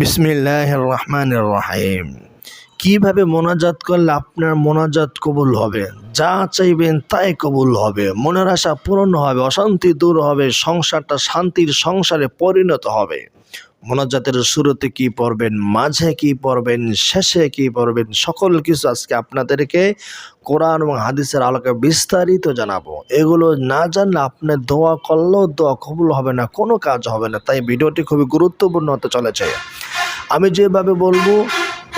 বিসমিল্লাহ রহমান রহিম কীভাবে মোনাজাত করলে আপনার মোনাজাত কবুল হবে? যা চাইবেন তাই কবুল হবে। মনের আশা পূরণ হবে, অশান্তি দূর হবে, সংসারটা শান্তির সংসারে পরিণত হবে। মোনাজাতের শুরুতে কি পড়বেন, মাঝে কি পড়বেন, শেষে কি পড়বেন, সকল কিছু আজকে আপনাদেরকে কোরআন এবং হাদিসের আলোকে বিস্তারিত জানাব। এগুলো না জানলে আপনার দোয়া করলেও দোয়া কবুল হবে না, কোনো কাজ হবে না। তাই ভিডিওটি খুবই গুরুত্বপূর্ণ হতে চলেছে। আমি যেভাবে বলব,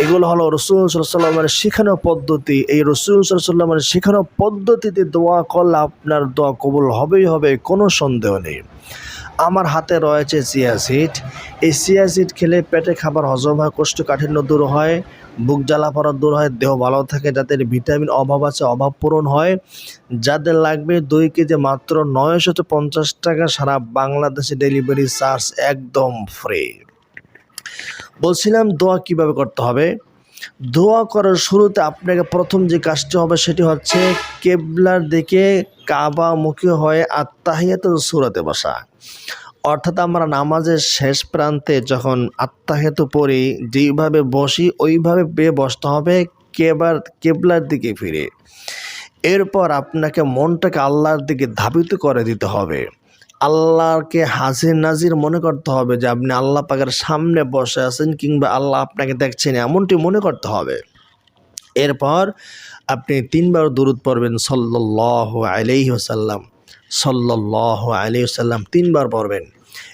এগুলো হলো রসুল সাল্লামের শেখানো পদ্ধতি। এই রসুল সাল্লামের শেখানো পদ্ধতিতে দোয়া করলে আপনার দোয়া কবুল হবেই হবে, কোনো সন্দেহ নেই। আমার হাতে রয়েছে সিয়াসিড এই সিয়াসিড খেলে পেটে খাবার হজম হয়, কোষ্ঠকাঠিন্য দূর হয়, বুক জ্বালা পড়া দূর হয়, দেহ ভালো থাকে, যাদের ভিটামিন অভাব আছে, অভাব পূরণ হয়। যাদের লাগবে দুই কেজি মাত্র নয়শত পঞ্চাশ টাকা, সারা বাংলাদেশে ডেলিভারি চার্জ একদম ফ্রি। বলছিলাম দোয়া কীভাবে করতে হবে? দোয়া করার শুরুতে আপনাকে প্রথম যে কাজটি হবে সেটি হচ্ছে কেবলার দিকে কাবামুখী হয়ে আত্মাহিয়াত সুরাতে বসা। অর্থাৎ আমরা নামাজের শেষ প্রান্তে যখন আত্মাহেতু পড়ি, যেইভাবে বসি, ওইভাবে বেয়ে বসতে হবে কেবার, কেবলার দিকে ফিরে। এরপর আপনাকে মনটাকে আল্লাহর দিকে ধাবিত করে দিতে হবে। আল্লাহকে হাজির নাজির মনে করতে হবে যে আপনি আল্লাহ পাকের সামনে বসে আছেন কিংবা আল্লাহ আপনাকে দেখছেন, এমনটি মনে করতে হবে। এরপর আপনি তিনবার দূরত পড়বেন সল্লাহ আলাইহি ওসাল্লাম সল্লাহ আলাইহি ওসাল্লাম তিনবার পড়বেন।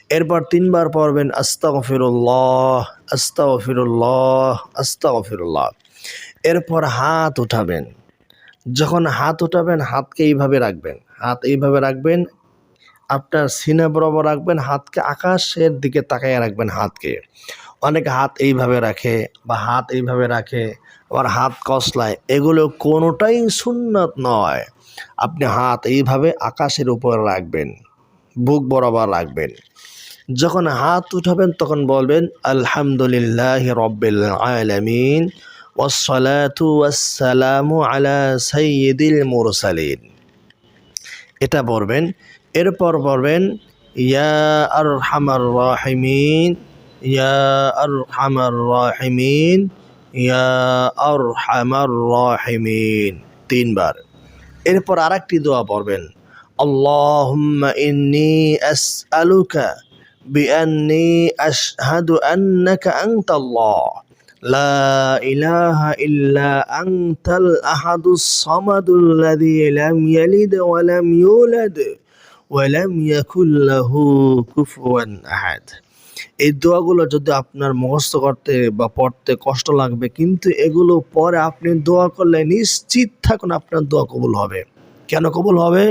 এরপর তিনবার পড়বেন, আস্তাগফিরুল্লাহ আস্তাগফিরুল্লাহ আস্তাগফিরুল্লাহ। এরপর হাত উঠাবেন। যখন হাত উঠাবেন, হাতকে এইভাবে রাখবেন, হাত এইভাবে রাখবেন আপনার সিনে বরাবর রাখবেন, হাতকে আকাশের দিকে তাকাইয়ে রাখবেন হাতকে। অনেকে হাত এইভাবে রাখে বা হাত এইভাবে রাখে, আবার হাত কসলায়। এগুলো কোনোটাই সুন্নত নয়। আপনি হাত এইভাবে আকাশের উপর রাখবেন, বুক বরাবর রাখবেন। যখন হাত উঠাবেন তখন বলবেন, আলহামদুলিল্লাহ রব্বিল আলামিন, ওয়াসসালাতু আলা সাইয়্যিদিল মুরসালিন। এটা পড়বেন এরপর পড়বেন ইয়া আর হামার রাহিমিন ইয়া আর হামার রাহিমিন ইয়া আর হামার রাহিমিন তিনবার এরপর আরেকটি দোয়া পড়বেন আল্লাহুম্মা ইন্নি আসআলুকা বিআন্নি আশহাদু আন্নাকা আনতাল্লাহ لا إله إلا أنت الأحد الصمد الذي لم يلد ولم يولد ওয়ালাম ইয়াকুল্লাহু কুফুয়ান আহাদ। এই দোয়াগুলো যদি আপনার মুখস্থ করতে বা পড়তে কষ্ট লাগবে, কিন্তু এগুলো পরে আপনি দোয়া করলে নিশ্চিত থাকুন আপনার দোয়া কবুল হবে। কেন কবুল হবে?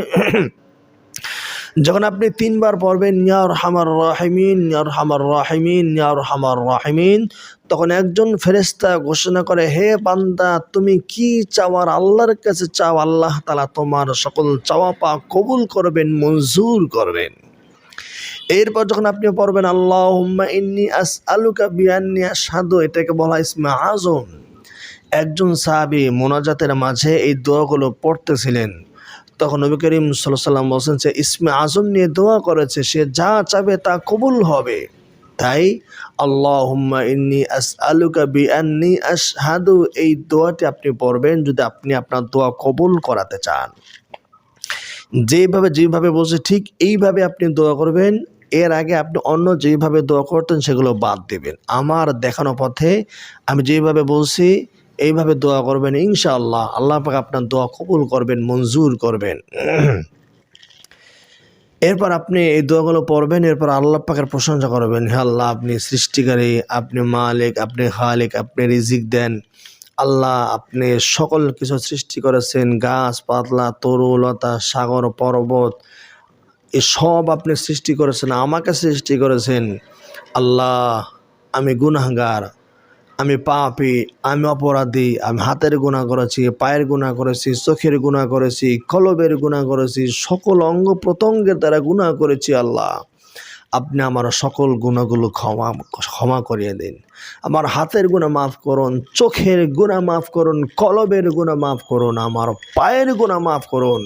যখন আপনি তিনবার পড়বেন ইয়ার হামার রাহিমিন ইয়ার হামার রাহিমিন ইয়ার হামার রাহিমিন তখন একজন ফেরেস্তা ঘোষণা করে, হে পান্দা তুমি কি চাওয়ার আল্লাহর কাছে চাও? আল্লাহ তালা তোমার সকল চাওয়া পা কবুল করবেন, মঞ্জুর করবেন। এরপর যখন আপনি পড়বেন আল্লাহ ইন্নি আস আলুকা বিয়ান্নি সাধু এটাকে বলা ইসমা আজম। একজন সাহাবি মোনাজাতের মাঝে এই দোয়াগুলো পড়তেছিলেন। তখন নবী করিম সাল্লাহ সাল্লাম বলছেন যে, ইসমে আজম নিয়ে দোয়া করেছে, সে যা চাবে তা কবুল হবে। তাই আল্লাহুম্মা ইন্নি আস আলুকা বি আন্নি এই দোয়াটি আপনি পড়বেন যদি আপনি আপনার দোয়া কবুল করাতে চান। যেভাবে যেভাবে বলছে ঠিক এইভাবে আপনি দোয়া করবেন। এর আগে আপনি অন্য যেভাবে দোয়া করতেন সেগুলো বাদ দেবেন। আমার দেখানো পথে আমি যেভাবে বলছি এইভাবে দোয়া করবেন, ইনশাআল্লাহ। আল্লাহ পাক আপনার দোয়া কবুল করবেন, মঞ্জুর করবেন। এরপর আপনি এই দোয়াগুলো পড়বেন, এরপর আল্লাহ পাকের প্রশংসা করবেন, হে আল্লাহ, আপনি সৃষ্টিকারী, আপনি মালিক, আপনি খালিক, আপনি রিজিক দেন। আল্লাহ, আপনি সকল কিছু সৃষ্টি করেছেন, গাছ, পাতলা, তরু, লতা, সাগর, পর্বত, এ সব আপনি সৃষ্টি করেছেন, আমাকে সৃষ্টি করেছেন। আল্লাহ, আমি গুনাহগার। আমি পাপি, আমি অপরাধী, আমি হাতের গুণা করেছি, পায়ের গুণা করেছি, চোখের গুণা করেছি, কলবের গুণা করেছি, সকল অঙ্গ প্রত্যঙ্গের দ্বারা গুণা করেছি আল্লাহ। আপনি আমার সকল গুণাগুলো ক্ষমা ক্ষমা করিয়ে দিন। আমার হাতের গুণা মাফ করুন, চোখের গুণা মাফ করুন, কলবের গুণা মাফ করুন, আমার পায়ের গুণা মাফ করুন।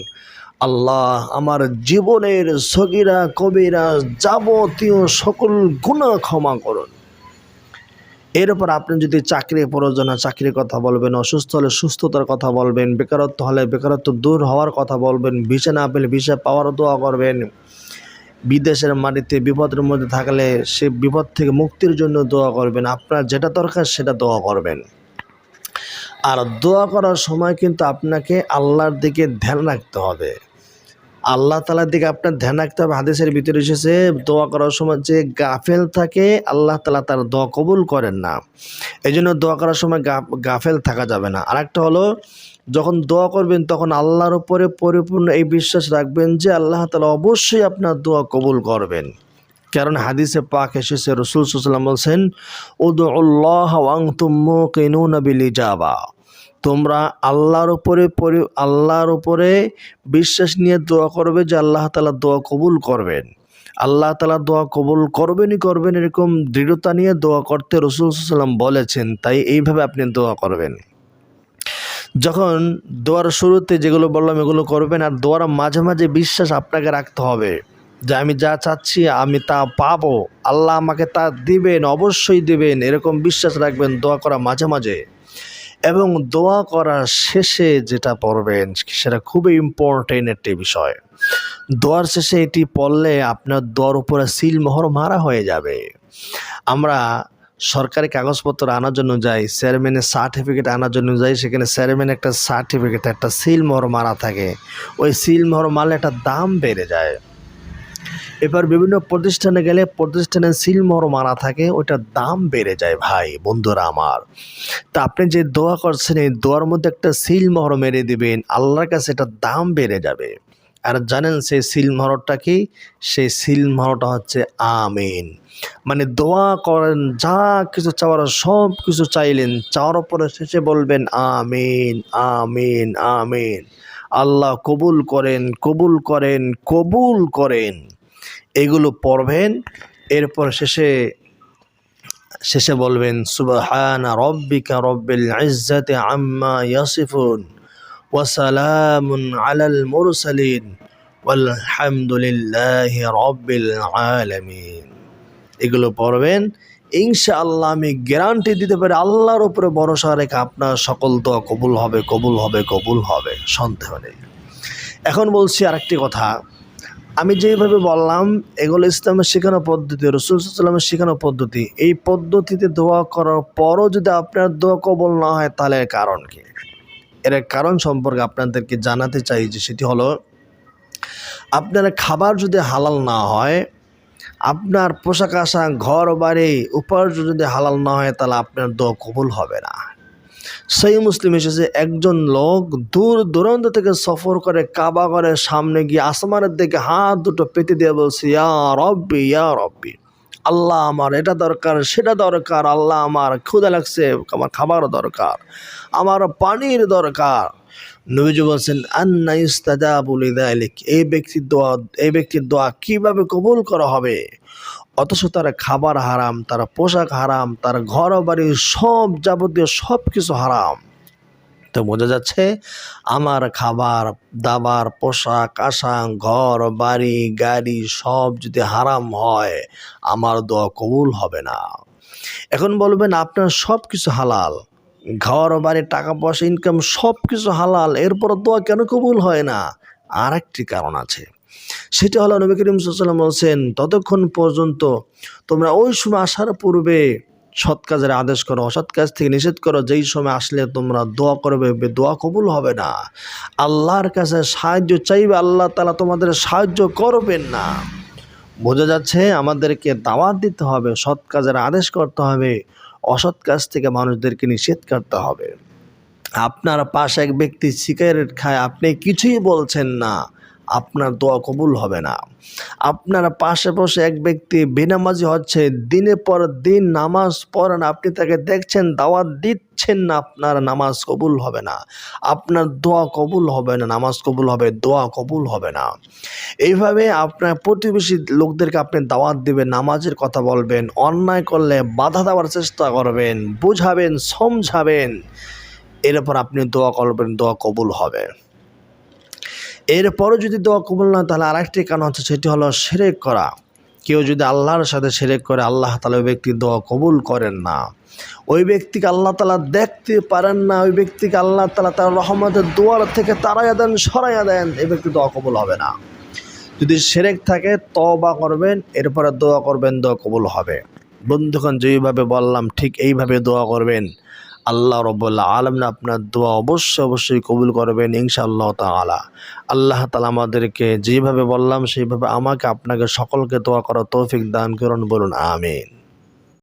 আল্লাহ, আমার জীবনের সগিরা, কবিরা যাবতীয় সকল গুণা ক্ষমা করুন। এর উপর আপনি যদি চাকরি প্রয়োজন চাকরির কথা বলবেন, অসুস্থ হলে সুস্থতার কথা বলবেন, বেকারত্ব হলে বেকারত্ব দূর হওয়ার কথা বলবেন, ভিসা না পেলে ভিসা পাওয়ার দোয়া করবেন, বিদেশের মাটিতে বিপদের মধ্যে থাকলে সে বিপদ থেকে মুক্তির জন্য দোয়া করবেন, আপনার যেটা দরকার সেটা দোয়া করবেন। আর দোয়া করার সময় কিন্তু আপনাকে আল্লাহর দিকে ধ্যান রাখতে হবে। আল্লাহ তালার দিকে আপনার ধ্যান রাখতে হবে। হাদিসের ভিতরে এসেছে, দোয়া করার সময় যে গাফেল থাকে, আল্লাহ তালা তার দোয়া কবুল করেন না। এই জন্য দোয়া করার সময় গাফেল থাকা যাবে না। আর একটা হলো, যখন দোয়া করবেন, তখন আল্লাহর উপরে পরিপূর্ণ এই বিশ্বাস রাখবেন যে আল্লাহ তালা অবশ্যই আপনার দোয়া কবুল করবেন। কারণ হাদিসে পাক এসেছে, রসুল সাল্লাম বলছেন উদুল্লাহ ওয়াংতুম্মু কিনুনা বিল ইজাবা। তোমরা আল্লাহর উপরে পরি, আল্লাহর উপরে বিশ্বাস নিয়ে দোয়া করবে যে আল্লাহ তালা দোয়া কবুল করবেন। আল্লাহ তালা দোয়া কবুল করবেনই করবেন এরকম দৃঢ়তা নিয়ে দোয়া করতে রসুল সাল্লাম বলেছেন, তাই এইভাবে আপনি দোয়া করবেন। যখন দোয়ার শুরুতে যেগুলো বললাম এগুলো করবেন আর দোয়ার মাঝে মাঝে বিশ্বাস আপনাকে রাখতে হবে যে আমি যা চাচ্ছি আমি তা পাবো। আল্লাহ আমাকে তা দিবেন, অবশ্যই দিবেন, এরকম বিশ্বাস রাখবেন, দোয়া করা মাঝে মাঝে। এবং দোয়া করার শেষে যেটা পড়বেন, সেটা খুবই ইম্পর্টেন্ট একটি বিষয়। দোয়ার শেষে এটি পড়লে আপনার দোয়ার উপরে সিল মোহর মারা হয়ে যাবে। আমরা সরকারি কাগজপত্র আনার জন্য যাই চেয়ারম্যানের সার্টিফিকেট আনার জন্য যাই, সেখানে চেয়ারম্যান একটা সার্টিফিকেট একটা সিল মোহর মারা থাকে। ওই সিল মোহর মারলে একটা দাম বেড়ে যায়। এবার বিভিন্ন প্রতিষ্ঠানে গেলে প্রতিষ্ঠানের সিলমোহর মারা থাকে, ওইটার দাম বেড়ে যায় ভাই, বন্ধুরা আমার। তা আপনি যে দোয়া করছেন, এই দোয়ার মধ্যে একটা সিলমোহর মেরে দিবেন, আল্লাহর কাছে এটার দাম বেড়ে যাবে। আর জানেন সেই সিলমোহরটা কি? সেই সিলমোহরটা হচ্ছে আমিন। মানে দোয়া করেন, যা কিছু চাওয়ার, সব কিছু চাইলেন, চাওয়ার পরে শেষে বলবেন আমিন আমিন আমিন। আল্লাহ কবুল করেন কবুল করেন কবুল করেন। এগুলো পড়বেন, এরপর শেষে শেষে বলবেন, সুবহান রব্বিকা রব্বিল ইজ্জাতি আম্মা ইয়াসিফুন ওয়াসালামুন আলাল মুরসালিন ওয়ালহামদুলিল্লাহি রব্বিল আলামিন। এগুলো পড়বেন। ইনশাআল্লাহ আমি গ্যারান্টি দিতে পারি, আল্লাহর উপরে ভরসা রেখে আপনার সকল দোয়া কবুল হবে কবুল হবে কবুল হবে, সন্দেহ নেই। এখন বলছি আরেকটি কথা। আমি যেভাবে বললাম, এগুলো ইসলামের শেখানো পদ্ধতি, রসুল সাল্লামের শেখানো পদ্ধতি। এই পদ্ধতিতে দোয়া করার পরও যদি আপনার দোয়া কবল না হয়, তাহলে এর কারণ কি? এর কারণ সম্পর্কে আপনাদেরকে জানাতে চাই যে সেটি হলো, আপনার খাবার যদি হালাল না হয়, আপনার পোশাক আশাক ঘর বাড়ি উপার্জন যদি হালাল না হয়, তাহলে আপনার দোয়া কবুল হবে না। সেই মুসলিম এসেছে একজন লোক দূর দূরান্ত থেকে সফর করে কাবা করে সামনে গিয়ে আসমানের দিকে হাত দুটো পেতে দিয়ে বলছে রব্বি, ইয়া রব্বি, আল্লাহ আমার এটা দরকার, সেটা দরকার, আল্লাহ আমার ক্ষুদা লাগছে, আমার খাবার দরকার, আমার পানির দরকার। নবীজি বলছেন, আন্না ইস্তাজাবুল ইদালিক এই ব্যক্তির দোয়া, এই ব্যক্তির দোয়া কীভাবে কবুল করা হবে? অথচ তার খাবার হারাম, তার পোশাক হারাম, তার ঘর বাড়ি সব যাবতীয় সব কিছু হারাম। তো বোঝা যাচ্ছে আমার খাবার, দাবার, পোশাক আশাক ঘর বাড়ি গাড়ি সব যদি হারাম হয়, আমার দোয়া কবুল হবে না। এখন বলবেন আপনার সব কিছু হালাল ঘর বাড়ি টাকা পয়সা ইনকাম সব কিছু হালাল এরপর দোয়া কেন কবুল হয় না? আর একটি কারণ আছে। সেটা হলো নবী করিম সাল্লাম বলছেন, ততক্ষণ পর্যন্ত তোমরা ওই সময় আসার পূর্বে সৎ কাজের আদেশ করো, অসৎ কাজ থেকে নিষেধ করো, যেই সময় আসলে তোমরা দোয়া করবে দোয়া কবুল হবে না। আল্লাহর কাছে সাহায্য চাইবে, আল্লাহ তালা তোমাদের সাহায্য করবেন না। বোঝা যাচ্ছে আমাদেরকে দাওয়াত দিতে হবে, সৎ কাজের আদেশ করতে হবে, অসৎ কাজ থেকে মানুষদেরকে নিষেধ করতে হবে। আপনার পাশে এক ব্যক্তি সিগারেট খায়, আপনি কিছুই বলছেন না। আপনার দোয়া কবুল হবে না। আপনার পাশে বসে এক ব্যক্তি বেনামাজি হচ্ছে দিনের পর দিন নামাজ পড়েন, আপনি তাকে দেখছেন, দাওয়াত দিচ্ছেন না, আপনার নামাজ কবুল হবে না। আপনার দোয়া কবুল হবে না, নামাজ কবুল হবে, দোয়া কবুল হবে না। এইভাবে আপনার প্রতিবেশী লোকদেরকে আপনি দাওয়াত দিবেন, নামাজের কথা বলবেন, অন্যায় করলে বাধা দেওয়ার চেষ্টা করবেন, বুঝাবেন, সমঝাবেন এরপর আপনি দোয়া করবেন, দোয়া কবুল হবে। এরপরও যদি দোয়া কবুল না তাহলে আরেকটি কারণ হচ্ছে সেটি হলো সেরেক করা। কেউ যদি আল্লাহর সাথে সেরেক করে, আল্লাহ তালা ওই ব্যক্তির দোয়া কবুল করেন না। ওই ব্যক্তিকে আল্লাহ তালা দেখতে পারেন না, ওই ব্যক্তিকে আল্লাহ তালা তার রহমতের দোয়ার থেকে তারাইয়া দেন, সরাইয়া দেন, এই ব্যক্তি দোয়া কবুল হবে না। যদি সেরেক থাকে তবা করবেন, এরপরে দোয়া করবেন, দোয়া কবুল হবে। বন্ধুগণ, যেইভাবে বললাম, ঠিক এইভাবে দোয়া করবেন। আল্লাহ রব্বুল্লাহ আলম আপনার দোয়া অবশ্যই অবশ্যই কবুল করবেন ইনশাআল্লাহ তালা আল্লাহ তালা আমাদেরকে যেভাবে বললাম, সেইভাবে আমাকে আপনাকে সকলকে দোয়া করা তৌফিক দান করুন, বলুন, আমিন।